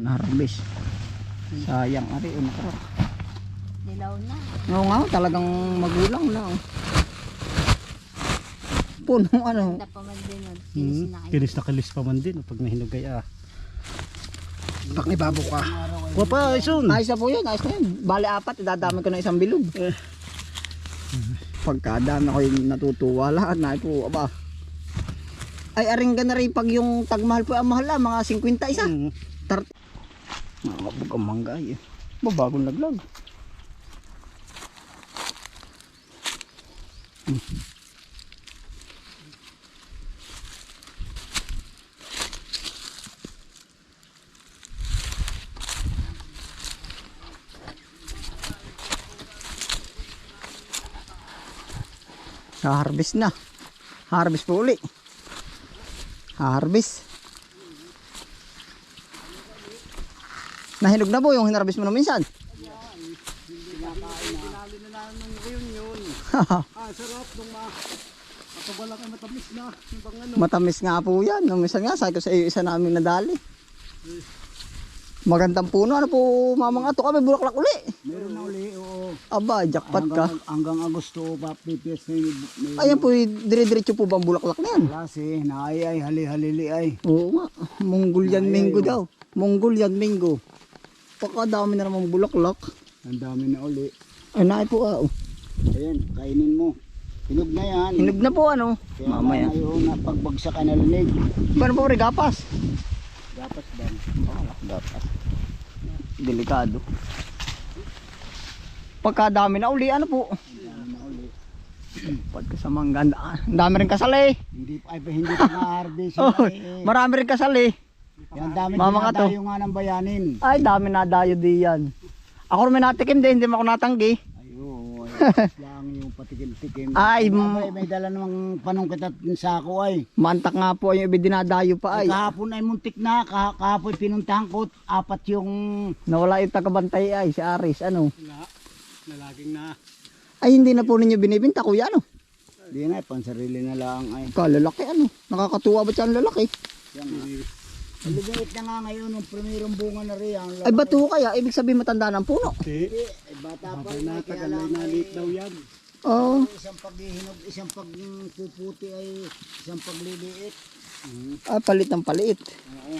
Naharbis. Sayang ari oh, nakarap. Dilaw na. Oo nga, talagang magulang na. oh. Puno ano. Yun. Hmm. Kinis na. Kinis na kilis pa man din oh, pag nahinugay ah. Pak ni babo ka. Kuha pa, Ison. Ayos na po yun, ayos na yun. Bali apat, idadami ko na isang bilog. Pagkadami ako yung natutuwa lahat na po, aba. Ay, aring ka na rin pag yung tagmahal po ang mahal ah, mga 50 isa. Mm. Tar Nakakabog ang mangga eh. Ba, bagong laglag. Hmm. Harvest na. Harvest po uli. Harvest. Nahinog na po yung hinarbis mo na minsan. Pinali na namin nung reunion. Ah, sarap nung ma... Kapag wala kayo matamis na. Ano. Matamis nga po yan. Nung minsan nga, sabi ko sa iyo, isa namin nadali. Magandang puno. Ano po, mamang ato kami, bulaklak uli. Meron na uli, oo. Aba, jackpot ka. Hanggang, hanggang Agosto, papipiyas na yun. May, Ayan po, dire-diretso po bang bulaklak na yan? klase, naay ay, hali-halili ay. Oo nga, Mongolian mango daw. Mongolian mango. Pakadami na namang bulaklak. Ang dami na uli. Ay, naay po ah. oh. Ayan, kainin mo. Hinog na yan. Hinog na po ano. Kaya Mamaya. ngayon na pagbagsak ka nalanig. Paano po rin gapas? Dapat ba? Gapas. Delikado. Pagkadami na uli, ano po? Dami na uli. Pagka sa mangga, ang dami rin kasali. Hindi pa, ay, hindi pa na-harvest. Oh, ay, marami rin kasali. Yan dami Mama ka to. dinadayo nga ng bayanin. Ay, dami na dayo di yan. Ako rin may natikim din, hindi mo ako natanggi. Ay, oo. Ay, lang yung patikim-tikim. Ay, Ay, may dala namang panungkit at sako ay. Mantak nga po yung ibi dinadayo pa ay. Kahapon ay muntik na, kah kahapon pinuntahan ko, apat yung Nawala yung tagabantay ay, si Aris, ano. Na, na laging na. Ay, hindi na po ninyo binibinta, kuya, ano. Di na, pansarili na lang ay. Kalalaki, ano. Nakakatuwa ba siya ang lalaki? Yan nga. Maliliit na nga ngayon, yung primerong bunga na rin. Ang Ay, bato kaya, ibig sabihin matanda ng puno. Hindi. Ay, bata pa rin. ay, Kaya natagal ay lang ay, nalit daw yan. Oo. isang paghihinog, isang pagpuputi ay isang pagliliit. Ah, palit ng palit. Oo.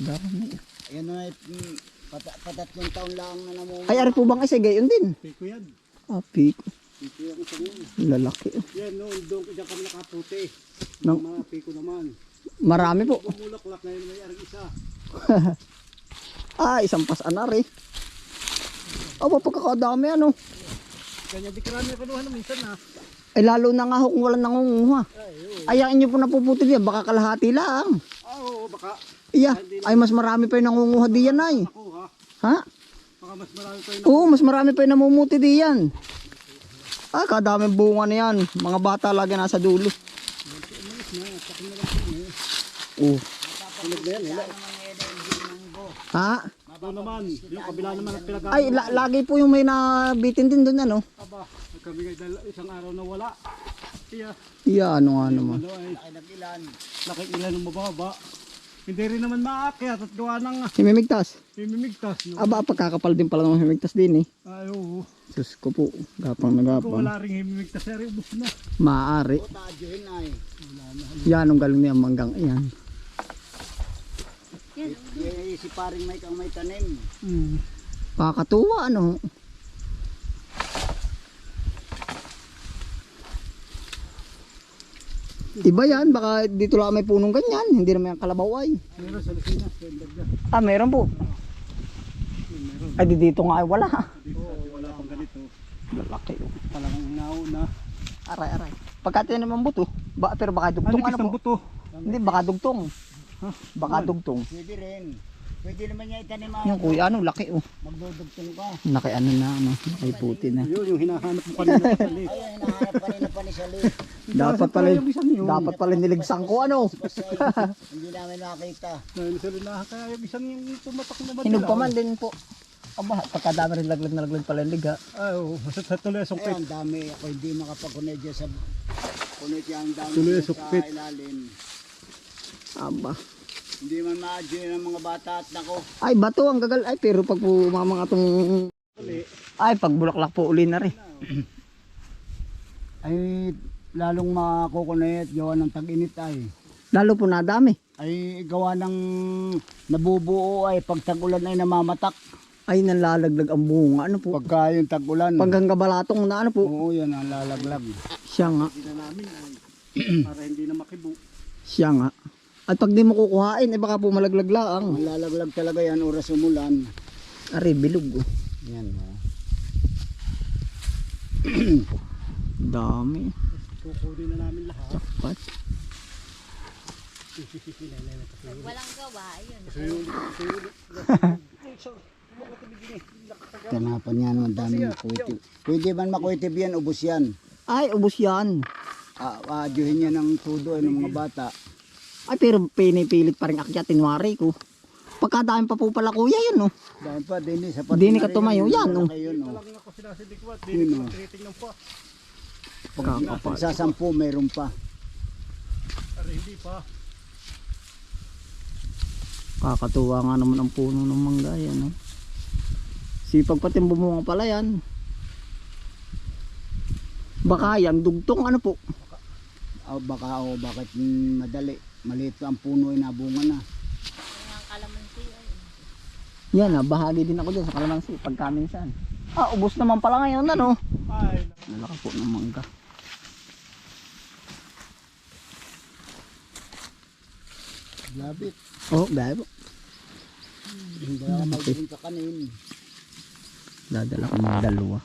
Dami. Ayan na, mm, pata, patatlong taon lang na namunga. Ay, ari po bang isa, gayon din. Piko yan. Ah, piko. Piko yan isang yun. Lalaki. Yan noon, doon ko dyan kami nakaputi. No. Mga piko naman. Marami po. Bumulaklak na yun may arang isa. Ah, isang pas-anar eh. Aba, pagkakadami ano. Ganyan di karami ako nuhan minsan na. Ay, lalo na nga ho kung walang nangunguha. Ay, oo. Ay, ang inyo po napuputi diyan, baka kalahati lang. Ah, oo, baka Iya, ay mas marami pa yung nangunguha diyan ay. ha. Baka mas marami pa yun. Oo, mas marami pa yung namumuti diyan. Ah, kadaming bunga na yan. Mga bata lagi nasa dulo. Oo. Tulad na yan, eh. Ha? Doon naman, yung kabila naman ang pinag Ay, la- lagi po yung may nabitin din doon ano. Aba, ngay dala- isang araw na wala. Iya, Iya, ano nga naman. ano ay, Ay, nagilan. laki ilan ng mababa. Hindi rin naman maakyat at gawa ng Himimigtas. pimimigtas. No? Aba, pagkakapal din pala ng himimigtas din eh. Ay, oo. Sus ko po, gapang na Kung gapang. wala rin himimigtas, ay ubus na. Maaari. O, tadyohin ay. Yan ang galing niya manggang iyan. Yan. Yan, si paring may kang may tanim. Hmm. Pakakatuwa ano. Iba yan, baka dito lang may punong ganyan, hindi naman yung kalabaw ay. Meron sa Lucina, standard na. Ah, meron po. Ay, di dito nga ay wala. Dati wala pang ganito. Lalaki oh. Talagang nauna. Aray, aray. Pagka naman buto, ba, pero baka dugtong ano po? buto? Hindi, baka dugtong. Baka dugtong. Pwede rin. Pwede naman niya itanim ah. Yung kuya, ano, laki oh. Magdudugtong ka. Naki ano na, ano, naki puti na. Yun, yung hinahanap mo kanina sa talit. Ay, ay, hinahanap pa rin na pa ni Sali. Dapat pala, dapat pala niligsan ko ano. Hindi namin nakita. Dahil sa linaha, kaya yung isang yung pumatak na ba? Hinog pa man din po. Aba, pagkadami rin laglag na laglag pala yung liga. Ay, oo. Sa, sa tuloy, Ay, sungkit. ang dami. Ako hindi makapag-connect sa... Connect yan ang dami sukpit. sa ilalim. Aba. Hindi man ma-adjure ng mga bata at nako. Ay, bato ang gagal. Ay, pero pag po mga mga tong... Ay, pag bulaklak po uli na rin. Ay lalong makukunayat gawa ng tag-init ay. Lalo po nadami. Ay gawa ng nabubuo ay pag tag-ulan ay namamatak. Ay, nalalaglag ang bunga. Ano po? Pagka yung tag-ulan. Pag hanggang balatong na ano po. Oo, yan ang lalaglag. Siya nga. Hindi na namin para hindi na makibo. Siya nga. At pag di mo kukuhain, eh baka po malaglag lang. Ang lalaglag talaga yan oras umulan. Ari, bilog. Oh. Yan oh. Dami. Kukunin na namin lahat. Pag walang gawa, ayun. Kanapan yan ang dami makuitib. Pwede man makuitib yan, ubos yan. Ay, ubos yan. Ah, Adyuhin yan ng tudo ay ng mga bata. Ay, pero pinipilit pa rin akyatin wari ko. Pagkadami pa po pala kuya yun, oh. Dahil pa, din sa Di ni ka tumayo, yan, oh. Yun, oh. Lang ako sinasilikwat. Yun, Hindi oh. ko tinitingnan pa. Pag, Kakapal. pag sa sampu, mayroon pa. Aray, hindi pa. Kakatuwa nga naman ang puno ng mangga yan, oh. Sipag pati bumunga pala yan. Baka yan, dugtong ano po. O baka o bakit madali. Maliit ang puno ay nabunga na. Ang kalamansi, ayun. Yan ah, bahagi din ako dyan sa kalamansi pagka minsan. Ah, ubos naman pala ngayon ano. Ay, Nalaka po ng mangga. Labit. Oh, dahil po. Hindi ako magiging kakanin. Dadala ko mga dalawa.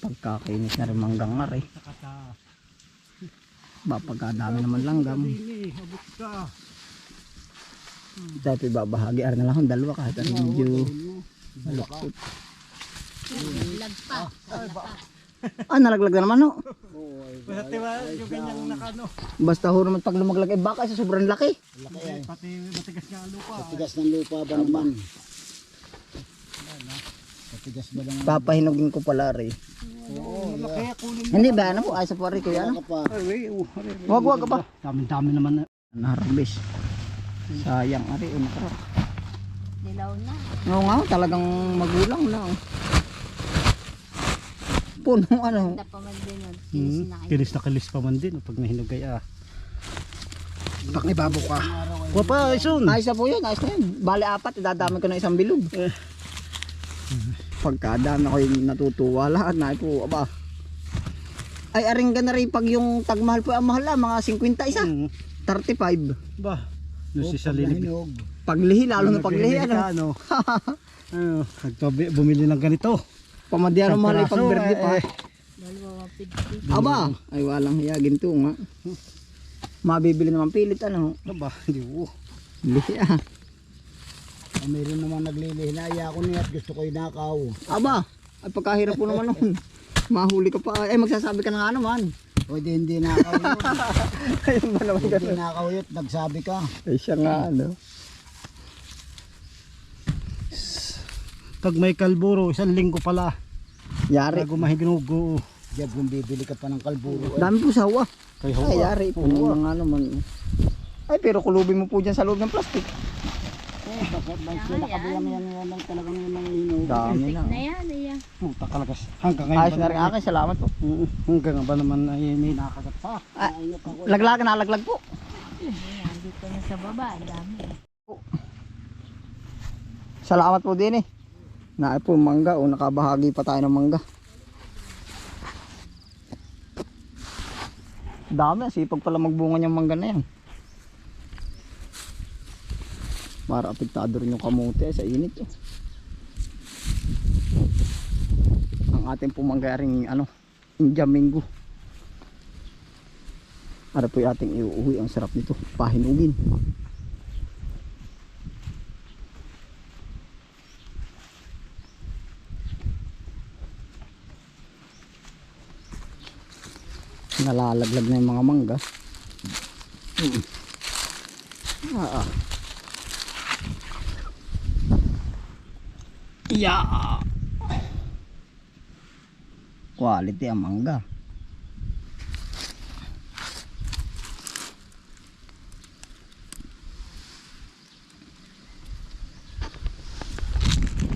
Pagkakainis na rin manggang nga rin. Nakata. Ba, pagkadami naman langgam. Ka. Dahil ibabahagi ar na lang ang dalawa kahit ano medyo malukot. Lag pa. Ah, nalaglag na naman oh. Oo, ay Pati ba yung ganyang nakano. Basta ho naman pag lumaglag eh baka sa sobrang laki. laki ay. Pati matigas nga ang lupa. Patigas ng lupa ba naman? Naman? Papahinugin ko pala rin. Oo, Kaya kunin Hindi ba ano po ay sa pari ko yan. Ano oh. Wag wag pa. Dami-dami naman na. Naharbis. Sayang ari oh, nakarap. Dilaw na. Oo nga, talagang magulang na. oh. Puno ano. Ganda pa man din yun. Hmm, Kinis na kilis na kilis pa man din pag nahinugay ah. Pakibabo ka. Wapa, isun. Ayos na po yun, ayos na yun. Bale apat, idadami ko ng isang bilog. Pagkadami ako yung natutuwa lahat na po, aba. Ay, aring ka na rin pag yung tagmahal po ang mahal ah, mga 50 isa. Hmm. 35. Ba, no Oh, si Salini. Paglihi, lalo na paglihi. Ano? Ano? ano, nagtabi, bumili ng ganito. Pamadyan Isang mo na piraso, pagberde pa. eh, wapid. Aba, ay walang hiya, ginto nga. Mabibili naman pilit, ano. Aba, hindi ko. Lihi ah. Ay, mayroon naman naglilihi na iya ko niya at gusto ko inakaw. Aba, ay pagkahirap po naman nun. Mahuli ka pa. Eh, magsasabi ka na nga naman. Pwede hindi nakaw yun. Ayun ba naman Hindi nakaw yun. Nagsabi ka. Ay, siya nga, ano. Pag may kalburo, isang linggo pala. Yari. Bago mahiginugo. Diyan kung bibili ka pa ng kalburo. Dami po sawa. Kay Ay, yari po. Mga nga naman. Ay, pero kulubin mo po dyan sa loob ng plastic. Eh, bakit ba siya nakabilang yan yan lang talagang yan ang hinog. Dami na. Na yan, iya. Puta kalagas. Hanggang ngayon Ayos na rin akin. Salamat po. Mm, Hanggang ba naman ay may nakagat pa. Ah, ako. laglag na laglag po. Ayan, dito na sa baba. Ang dami. Salamat po din eh. Na po mangga o nakabahagi pa tayo ng mangga. Dami, sipag pala magbunga niyang mangga na yan. Para apektado rin yung kamote sa init eh. Ang ating pumanggaring ano, Injamingo. Para po yung ating iuuwi, ang sarap nito, pahinugin. nalalaglag na yung mga mangga mm. ah, ah. Yeah. Quality ang mangga.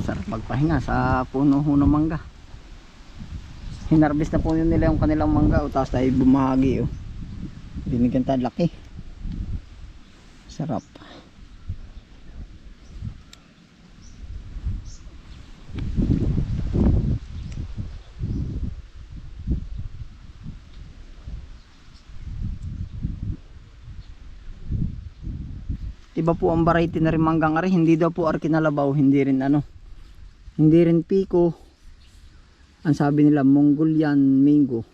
Sarap magpahinga sa puno ng mangga. Hinarvest na po yun nila yung kanilang mangga o tapos tayo bumahagi oh. Binigyan tayo laki. Sarap. Iba po ang variety na rin manggang ari, hindi daw po arkinalabaw, hindi rin ano. Hindi rin piko. Ang sabi nila Mongolian mango.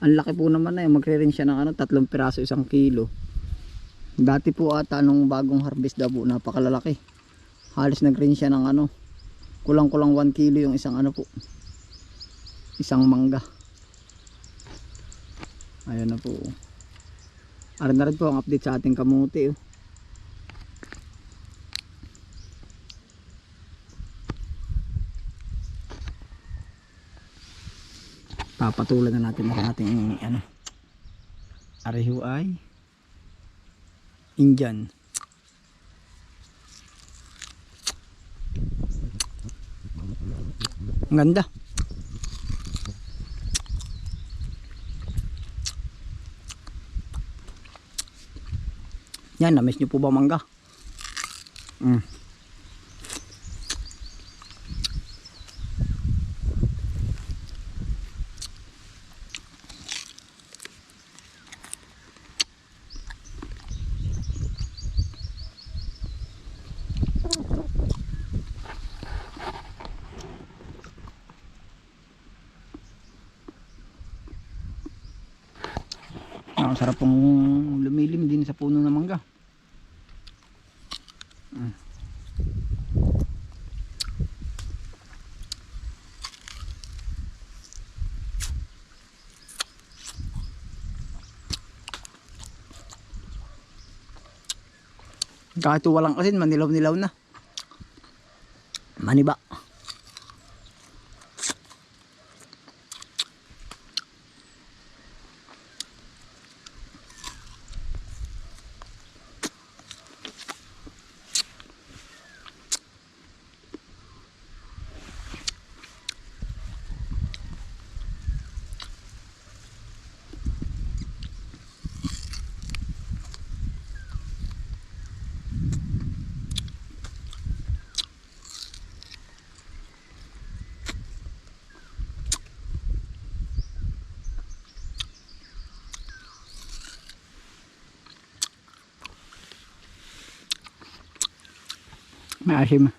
Ang laki po naman na yun, magre-rin siya ng ano, tatlong piraso isang kilo. Dati po ata nung bagong harvest daw po, napakalalaki. Halos nag-rin siya ng ano, kulang-kulang 1 kilo yung isang ano po. Isang mangga. Ayan na po. Aran na rin po ang update sa ating kamuti. Oh. Papatulan na natin ang ating ano ariho ay Indian. Ang ganda. Yan namiss nyo po ba mangga? Mm. Ang sarap pong lumilim din sa puno ng mangga. Mm. Kahit walang asin, manilaw-nilaw na. Maniba. Maasim.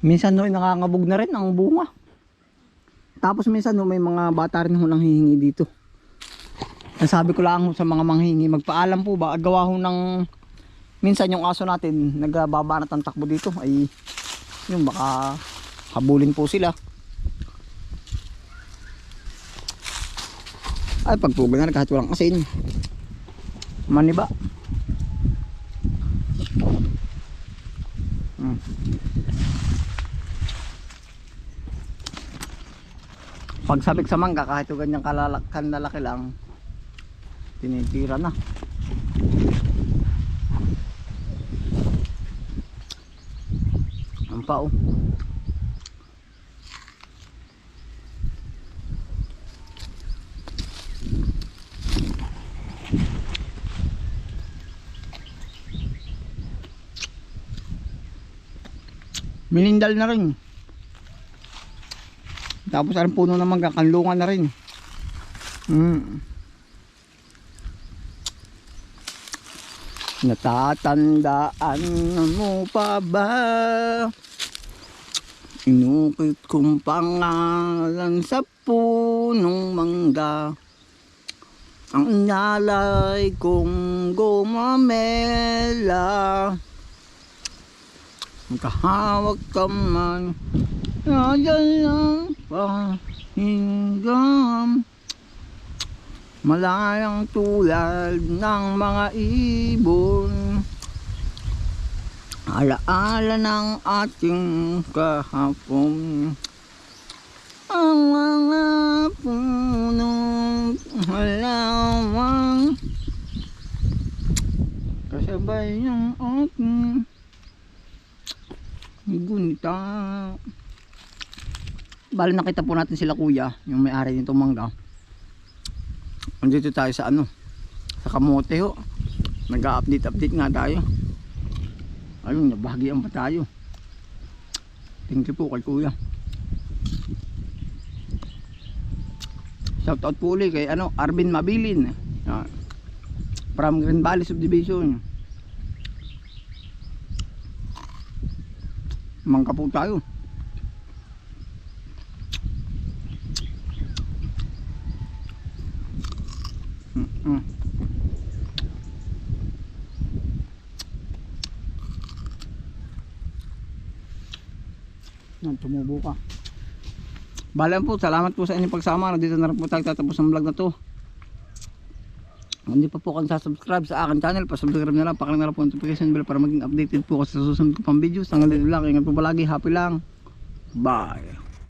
Minsan no, nakangabog na rin ang bunga. Tapos minsan no, may mga bata rin ho nang hihingi dito. Ang sabi ko lang sa mga manghingi, magpaalam po ba, gawa ho ng minsan yung aso natin, nagbabanat ang takbo dito, ay yung baka habulin po sila. Ay, pagtugan na kahit walang asin. Maniba. Hmm. Pagsabik sa mangga kahit ganyang kanlalaki lang tinitira na. Ang pao. Minindal na rin. Tapos ang puno naman kakanlungan na rin. Mm. Natatandaan mo pa ba? Inukit kong pangalan sa punong mangga Ang nalay kong gumamela Magkahawak ka man Nadal lang pahinggam Malayang tulad ng mga ibon. Alaala ng ating kahapon. Ang mga punong halaman. Kasi gabay ng aking gunita. Bali nakita po natin sila kuya, yung may-ari nitong mangga. Andito tayo sa ano, sa kamote ho. Nag-update update nga tayo. Ayun, nabahagian pa tayo. Thank you po kay kuya. Shout out po ulit kay ano, Arvin Mabilin. Ah, from Green Valley Subdivision. Mangka po tayo. Mm -mm. Tumubo ka. Balan po, salamat po sa inyong pagsama. Dito na rin po tayo tatapos ang vlog na to. Kung hindi pa po kayo subscribe sa akin channel, pa-subscribe na lang, pakilang na lang po notification bell para maging updated po kasi sa susunod ko pang videos. Hanggang dito lang, ingat po palagi, happy lang. Bye!